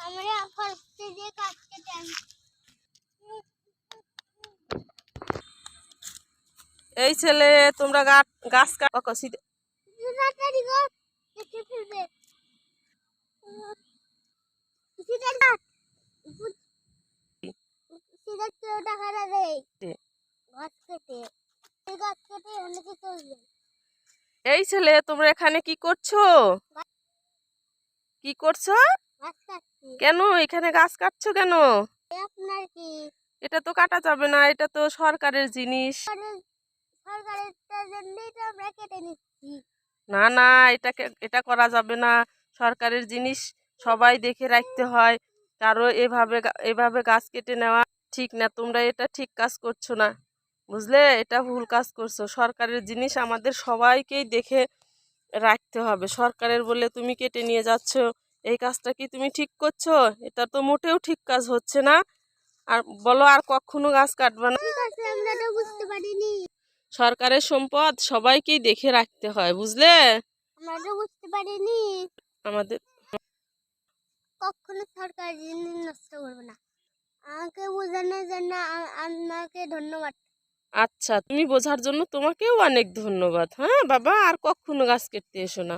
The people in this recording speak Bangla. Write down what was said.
আমরা ফার্স্টে দিয়ে কাজ কেটে আনি এই ছেলে তোমরা গাছ কাট। গাছ কেটে। এই চলবে এই ছেলে তোমরা এখানে কি করছ? কি করছ? কেন? এখানে গাছ কাটছো কেন? আপনার কি? এটা তো কাটা যাবে না এটা তো সরকারের জিনিস। না না এটাকে এটা করা যাবে না। সরকারের জিনিস সবাই দেখে রাখতে হয়। কারও এভাবে এভাবে গাছ কেটে নেওয়া ঠিক না তোমরা এটা ঠিক কাজ করছ না। বুঝলে? এটা ভুল কাজ করছ। সরকারের জিনিস আমাদের সবাইকেই দেখে রাখতে হবে। সরকারের বলে তুমি কেটে নিয়ে যাচ্ছ এই কাজটা কি তুমি ঠিক করছ? এটা তো মোটেও ঠিক কাজ হচ্ছে না। আর বলো আর কখনো গাছ কাটবে না। সরকারের সম্পদ সবাইকেই দেখে রাখতে হয় বুঝলে? বুঝতে পারিনি। আমাদের কখনো সরকার জিনিস নষ্ট করব না। আমাকে বোঝানোর জন্য আ- আপনাকে ধন্যবাদ। আচ্ছা তুমি বোঝার জন্য তোমাকেও অনেক ধন্যবাদ হ্যাঁ? বাবা আর কখনো গাছ কেটে এসো না।